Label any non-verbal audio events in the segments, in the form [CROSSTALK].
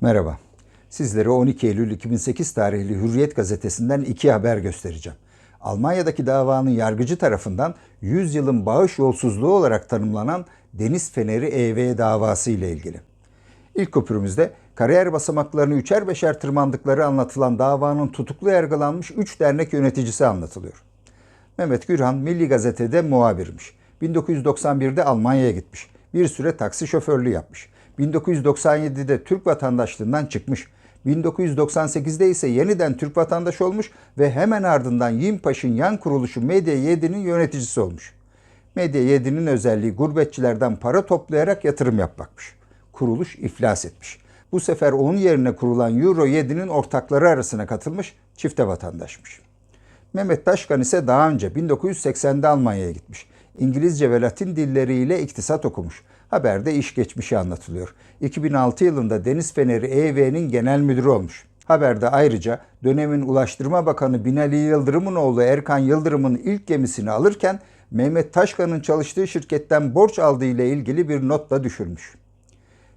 Merhaba. Sizlere 12 Eylül 2008 tarihli Hürriyet gazetesinden iki haber göstereceğim. Almanya'daki davanın yargıcı tarafından 100 yılın bağış yolsuzluğu olarak tanımlanan Deniz Feneri EV davası ile ilgili. İlk köprümüzde kariyer basamaklarını üçer beşer tırmandıkları anlatılan davanın tutuklu yargılanmış 3 dernek yöneticisi anlatılıyor. Mehmet Gürhan Milli Gazete'de muhabirmiş. 1991'de Almanya'ya gitmiş. Bir süre taksi şoförlüğü yapmış. 1997'de Türk vatandaşlığından çıkmış. 1998'de ise yeniden Türk vatandaşı olmuş ve hemen ardından Yimpaş'ın yan kuruluşu Medya 7'nin yöneticisi olmuş. Medya 7'nin özelliği gurbetçilerden para toplayarak yatırım yapmakmış. Kuruluş iflas etmiş. Bu sefer onun yerine kurulan Euro 7'nin ortakları arasına katılmış çifte vatandaşmış. Mehmet Taşkan ise daha önce 1980'de Almanya'ya gitmiş. İngilizce ve Latin dilleriyle iktisat okumuş. Haberde iş geçmişi anlatılıyor. 2006 yılında Deniz Feneri EV'nin genel müdürü olmuş. Haberde ayrıca dönemin Ulaştırma Bakanı Binali Yıldırım'ın oğlu Erkan Yıldırım'ın ilk gemisini alırken Mehmet Taşkan'ın çalıştığı şirketten borç aldığı ile ilgili bir not da düşürmüş.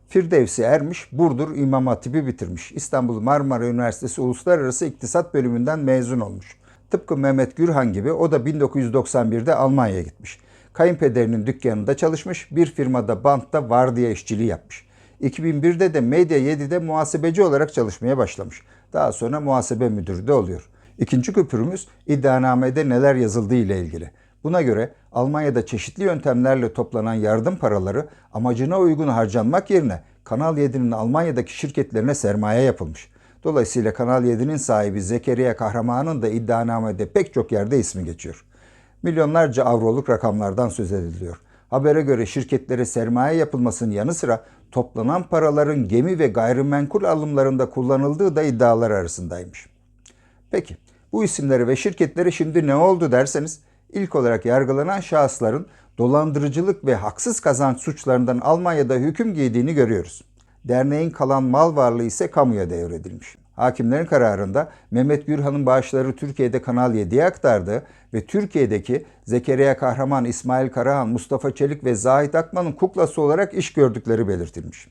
Firdevsi Ermiş, Burdur İmam Hatip'i bitirmiş. İstanbul Marmara Üniversitesi Uluslararası İktisat Bölümünden mezun olmuş. Tıpkı Mehmet Gürhan gibi o da 1991'de Almanya'ya gitmiş. Kayınpederinin dükkanında çalışmış, bir firmada bantta vardiya işçiliği yapmış. 2001'de de Medya 7'de muhasebeci olarak çalışmaya başlamış. Daha sonra muhasebe müdürü de oluyor. İkinci köprümüz iddianamede neler yazıldığı ile ilgili. Buna göre Almanya'da çeşitli yöntemlerle toplanan yardım paraları amacına uygun harcanmak yerine Kanal 7'nin Almanya'daki şirketlerine sermaye yapılmış. Dolayısıyla Kanal 7'nin sahibi Zekeriya Kahraman'ın da iddianamede pek çok yerde ismi geçiyor. Milyonlarca avroluk rakamlardan söz ediliyor. Habere göre şirketlere sermaye yapılmasının yanı sıra toplanan paraların gemi ve gayrimenkul alımlarında kullanıldığı da iddialar arasındaymış. Peki bu isimlere ve şirketlere şimdi ne oldu derseniz ilk olarak yargılanan şahısların dolandırıcılık ve haksız kazanç suçlarından Almanya'da hüküm giydiğini görüyoruz. Derneğin kalan mal varlığı ise kamuya devredilmiş. Hakimlerin kararında Mehmet Gürhan'ın bağışları Türkiye'de Kanal 7'ye aktardığı ve Türkiye'deki Zekeriya Kahraman, İsmail Karahan, Mustafa Çelik ve Zahit Akman'ın kuklası olarak iş gördükleri belirtilmiş.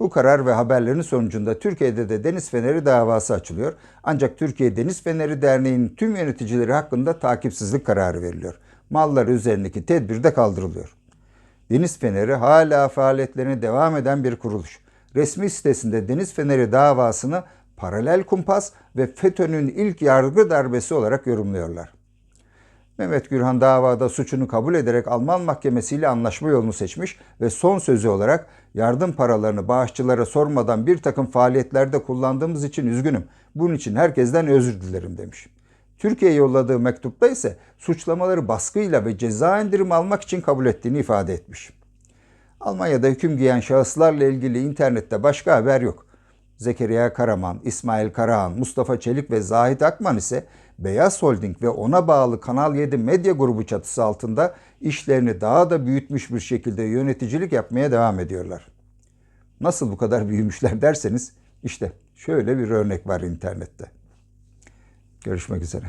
Bu karar ve haberlerin sonucunda Türkiye'de de Deniz Feneri davası açılıyor. Ancak Türkiye Deniz Feneri Derneği'nin tüm yöneticileri hakkında takipsizlik kararı veriliyor. Malları üzerindeki tedbir de kaldırılıyor. Deniz Feneri hala faaliyetlerine devam eden bir kuruluş. Resmi sitesinde Deniz Feneri davasını paralel kumpas ve FETÖ'nün ilk yargı darbesi olarak yorumluyorlar. Mehmet Gürhan davada suçunu kabul ederek Alman mahkemesiyle anlaşma yolunu seçmiş ve son sözü olarak yardım paralarını bağışçılara sormadan bir takım faaliyetlerde kullandığımız için üzgünüm. Bunun için herkesten özür dilerim demiş. Türkiye yolladığı mektupta ise suçlamaları baskıyla ve ceza indirimi almak için kabul ettiğini ifade etmiş. Almanya'da hüküm giyen şahıslarla ilgili internette başka haber yok. Zekeriya Karaman, İsmail Karahan, Mustafa Çelik ve Zahit Akman ise Beyaz Holding ve ona bağlı Kanal 7 medya grubu çatısı altında işlerini daha da büyütmüş bir şekilde yöneticilik yapmaya devam ediyorlar. Nasıl bu kadar [LAUGHS] büyümüşler derseniz işte şöyle bir örnek var internette. Görüşmek üzere.